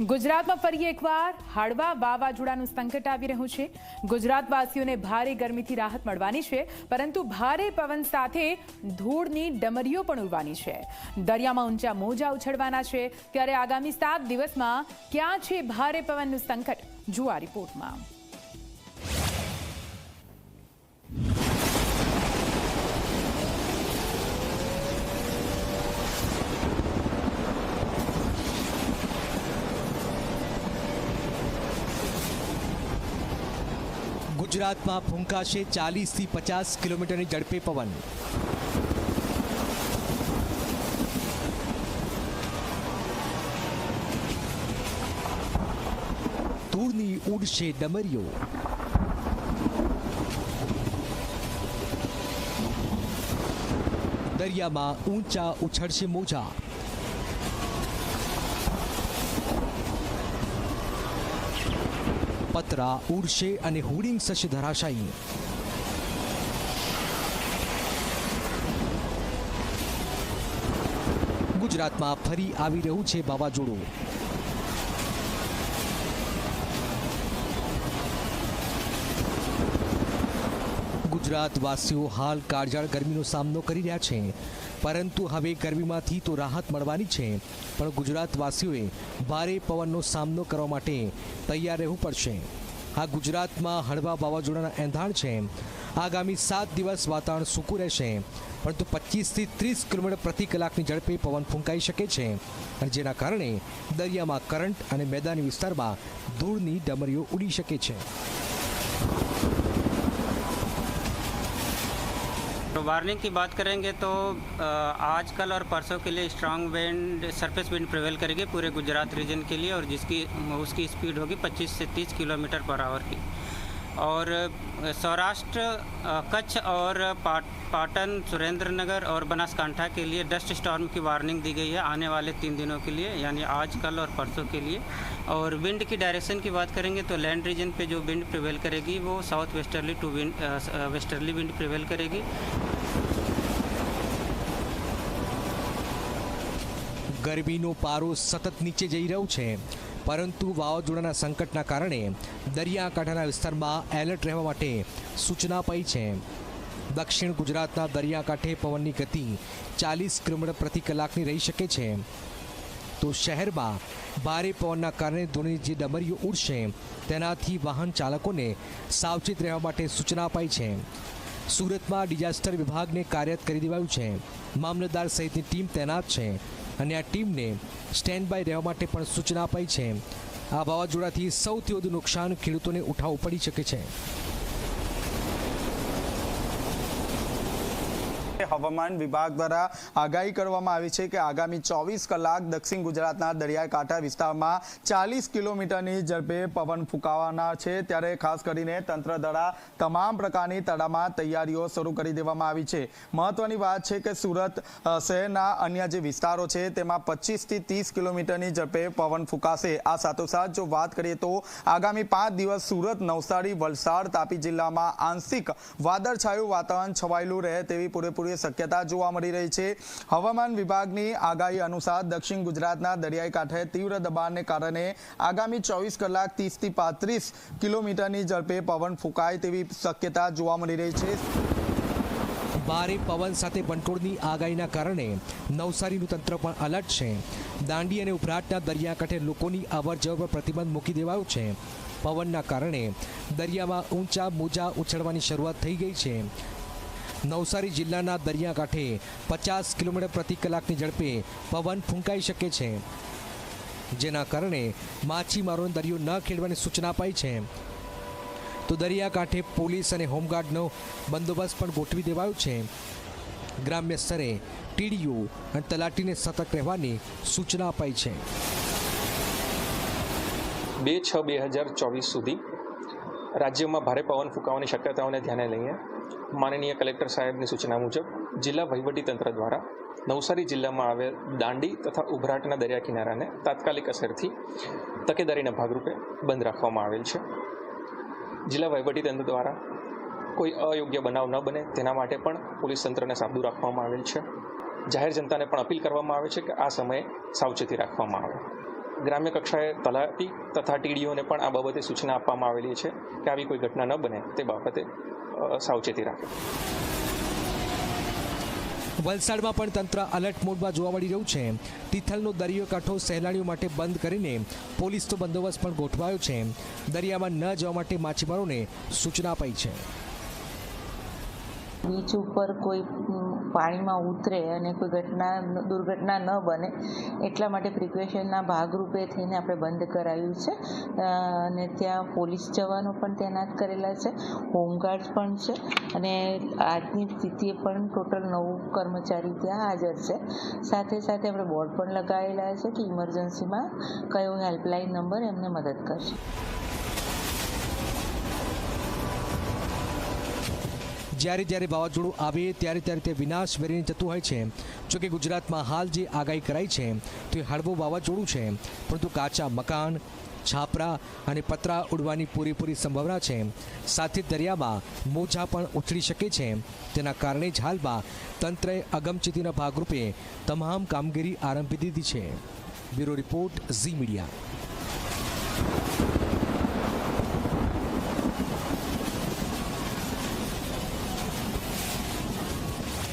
ગુજરાતમાં ફરી એકવાર હળવા વાવાઝોડાનું સંકટ આવી રહ્યું છે. ગુજરાતવાસીઓને ભારે ગરમીથી રાહત મળવાની છે, પરંતુ ભારે પવન સાથે ધૂળની ડમરીઓ પણ ઉડવાની છે. દરિયામાં ઊંચા મોજા ઉછળવાના છે. ત્યારે આગામી સાત દિવસમાં ક્યાં છે ભારે પવનનું સંકટ? જુઓ આ રિપોર્ટમાં. ગુજરાતમાં ફૂંકાશે ચાલીસથી પચાસ કિલોમીટરની ઝડપે પવન. ધૂળની ઉડશે ડમરીઓ. દરિયામાં ઊંચા ઉછળશે મોજા. પતરા ઉડશે અને હુડિંગ થશે ધરાશાયી. ગુજરાતમાં ફરી આવી રહ્યું છે વાવાઝોડું. ગુજરાતવાસીઓ હાલ કાળજાળ ગરમીનો સામનો કરી રહ્યા છે. પરંતુ હવે ગરમીમાંથી તો રાહત મળવાની છે. પણ ગુજરાતવાસીઓએ ભારે પવનનો સામનો કરવા માટે તૈયાર રહેવું પડશે. આ ગુજરાતમાં હળવા વાવાઝોડાના એંધાણ છે. આગામી સાત દિવસ વાતાવરણ સૂકું રહેશે. પરંતુ પચીસથી ત્રીસ કિલોમીટર પ્રતિ કલાકની ઝડપે પવન ફૂંકાઈ શકે છે. અને જેના કારણે દરિયામાં કરંટ અને મેદાની વિસ્તારમાં ધૂળની ડમરીઓ ઉડી શકે છે. तो वार्निंग की बात करेंगे तो आज कल और परसों के लिए strong wind surface wind prevail करेगी पूरे गुजरात रीजन के लिए और जिसकी, उसकी स्पीड होगी 25 से 30 किलोमीटर पर आवर की। और सौराष्ट्र कच्छ और पाट पाटन सुरेंद्र नगर और बनासकांठा के लिए डस्ट स्टॉर्म की वार्निंग दी गई है आने वाले तीन दिनों के लिए, यानी आज कल और परसों के लिए। और विंड की डायरेक्शन की बात करेंगे तो लैंड रीजन पे जो विंड प्रिवेल करेगी वो south westerly to wind westerly wind prevail करेगी। ગરમીનો પારો સતત નીચે જઈ રહ્યો છે. પરંતુ વાવાઝોડાના સંકટના કારણે દરિયાકાંઠાના વિસ્તારમાં એલર્ટ રહેવા માટે સૂચના અપાઈ છે. દક્ષિણ ગુજરાતના દરિયાકાંઠે પવનની ગતિ ચાલીસ કિલોમીટર પ્રતિ કલાકની રહી શકે છે. તો શહેરમાં ભારે પવનના કારણે ધૂળની જે ડમરીઓ ઉડશે, તેનાથી વાહન ચાલકોને સાવચેત રહેવા માટે સૂચના અપાઈ છે. સુરતમાં ડિઝાસ્ટર વિભાગને કાર્યરત કરી દેવાયું છે. મામલતદાર સહિતની ટીમ તૈનાત છે. અને આ ટીમને સ્ટેન્ડ બાય રહેવા માટે પણ સૂચના અપાઈ છે. આ વાવાઝોડાથી સૌથી વધુ નુકસાન ખેડૂતોને ઉઠાવવું પડી શકે છે. હવામાન વિભાગ દ્વારા આગાહી કરવામાં આવી છે કે આગામી ચોવીસ કલાક દક્ષિણ ગુજરાતના દરિયાકાંઠા વિસ્તારમાં ચાલીસ કિલોમીટરની ઝડપે પવન ફૂંકાવાના છે. ત્યારે ખાસ કરીને તંત્ર દ્વારા તમામ પ્રકારની તડામાર તૈયારીઓ શરૂ કરી દેવામાં આવી છે. મહત્વની વાત છે કે સુરત શહેરના અન્ય જે વિસ્તારો છે તેમાં પચીસથી ત્રીસ કિલોમીટરની ઝડપે પવન ફૂંકાશે. આ સાથોસાથ જો વાત કરીએ તો આગામી પાંચ દિવસ સુરત, નવસારી, વલસાડ, તાપી જિલ્લામાં આંશિક વાદળછાયું વાતાવરણ છવાયેલું રહે તેવી પૂરેપૂરી શક્યતા જોવા મળી રહી છે. હવામાન વિભાગની આગાહી અનુસાર દક્ષિણ ગુજરાતના દરિયાઈ કાંઠે તીવ્ર દબાણને કારણે આગામી ચોવીસ કલાક ત્રીસથી પાંત્રીસ કિલોમીટરની ઝડપે પવન ફૂંકાય તેવી શક્યતા જોવા મળી રહી છે. ભારે પવન સાથે વંટોળની આગાહીના કારણે નવસારીનું તંત્ર પણ અલર્ટ છે. દાંડી અને ઉભરાટના દરિયાકાંઠે લોકોની અવર જવર પર પ્રતિબંધ મૂકી દેવાયો છે. પવનના કારણે દરિયામાં ઊંચા મોજા ઉછળવાની શરૂઆત થઈ ગઈ છે. નવસારી જિલ્લાના દરિયાકાંઠે પચાસ કિલોમીટર પ્રતિ કલાકની ઝડપે પવન ફૂંકાઈ શકે છે. જેના કારણે માછીમારોને દરિયો ન ખેડવાની સૂચના અપાઈ છે. તો દરિયાકાંઠે પોલીસ અને હોમગાર્ડનો બંદોબસ્ત પણ ગોઠવી દેવાયો છે. ગ્રામ્ય સ્તરે ટીડીઓ અને તલાટીને સતર્ક રહેવાની સૂચના અપાઈ છે. બે છ બે હજાર ચોવીસ સુધી રાજ્યમાં ભારે પવન ફૂંકાવાની શક્યતાઓને ધ્યાને લઈને માનનીય કલેક્ટર સાહેબની સૂચના મુજબ, જિલ્લા વહીવટીતંત્ર દ્વારા નવસારી જિલ્લામાં આવેલ દાંડી તથા ઉભરાટના દરિયા કિનારાને તાત્કાલિક અસરથી તકેદારીના ભાગરૂપે બંધ રાખવામાં આવેલ છે. જિલ્લા વહીવટીતંત્ર દ્વારા કોઈ અયોગ્ય બનાવ ન બને તેના માટે પણ પોલીસ તંત્રને સાબદું રાખવામાં આવેલ છે. જાહેર જનતાને પણ અપીલ કરવામાં આવે છે કે આ સમયે સાવચેતી રાખવામાં આવે. ગ્રામ્ય કક્ષાએ તલાટી તથા ટીડીઓને પણ આ બાબતે સૂચના આપવામાં આવેલી છે કે આવી કોઈ ઘટના ન બને તે બાબતે સાવચેતી રાખે. વલસાડમાં પણ તંત્ર અલર્ટ મોડમાં જોવા મળી રહ્યું છે. તિથલનો દરિયો કાંઠો સહેલાણીઓ માટે બંધ કરીને પોલીસનો બંદોબસ્ત પણ ગોઠવાયો છે. દરિયામાં ન જવા માટે માછીમારોને સૂચના અપાઈ છે. બીચ ઉપર કોઈ પાણીમાં ઉતરે અને કોઈ ઘટના દુર્ઘટના ન બને, એટલા માટે પ્રિકોશનના ભાગરૂપે થઈને આપણે બંધ કરાવ્યું છે. અને ત્યાં પોલીસ જવાનો પણ તૈનાત કરેલા છે, હોમગાર્ડ પણ છે, અને આજની સ્થિતિએ પણ ટોટલ નવ કર્મચારી ત્યાં હાજર છે. સાથે સાથે આપણે બોર્ડ પણ લગાવેલા છે કે ઇમરજન્સીમાં કયો હેલ્પલાઇન નંબર એમને મદદ કરશે. જ્યારે જ્યારે વાવાઝોડું આવે ત્યારે ત્યારે તે વિનાશ વેરીને જતું હોય છે. જો કે ગુજરાતમાં હાલ જે આગાહી કરાઈ છે, તે હળવું વાવાઝોડું છે. પરંતુ કાચા મકાન, છાપરા અને પતરા ઉડવાની પૂરેપૂરી સંભાવના છે. સાથે દરિયામાં મોજા પણ ઉછળી શકે છે. તેના કારણે જ હાલમાં તંત્રએ અગમચેતીના ભાગરૂપે તમામ કામગીરી આરંભી દીધી છે. Bureau report Zee media.